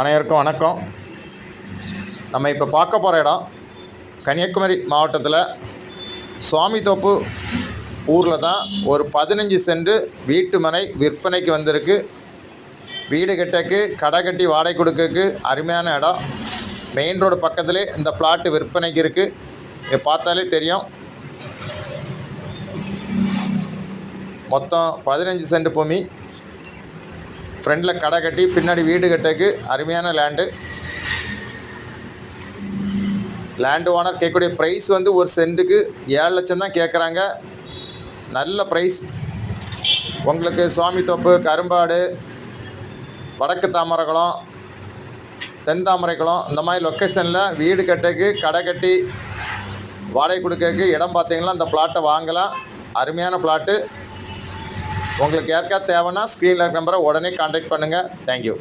அனைவருக்கும் வணக்கம். நம்ம இப்போ பார்க்க போகிற இடம் கன்னியாகுமரி மாவட்டத்தில் சுவாமித்தோப்பு ஊரில் தான் ஒரு பதினஞ்சு சென்ட் வீட்டு மனை விற்பனைக்கு வந்திருக்கு. வீடு கட்டக்கு கடை கட்டி வாடகை கொடுக்கறக்கு அருமையான இடம். மெயின் ரோடு பக்கத்துலேயே இந்த பிளாட்டு விற்பனைக்கு இருக்குது இதை பார்த்தாலே தெரியும். மொத்தம் பதினஞ்சு சென்ட் பூமி. ஃப்ரண்டில் கடை கட்டி பின்னாடி வீடு கட்டக்கு அருமையான லேண்டு லேண்டு ஓனர் கேட்கக்கூடிய ப்ரைஸ் வந்து ஒரு சென்ட்டுக்கு ஏழு லட்சம் தான் கேட்குறாங்க. நல்ல ப்ரைஸ் உங்களுக்கு சுவாமித்தோப்பு கரும்பாடு வடக்கு தாமரகுளம் தென் தாமரைக்குளம் இந்த மாதிரி லொக்கேஷனில் வீடு கட்டக்கு கடை கட்டி வாடகை கொடுக்கறதுக்கு இடம் பார்த்தீங்கன்னா அந்த பிளாட்டை வாங்கலாம். அருமையான பிளாட்டு உங்களுக்கு யாருக்கா தேவைன்னா ஸ்க்ரீனில் நம்பரை உடனே காண்டாக்ட் பண்ணுங்கள் தேங்க்யூ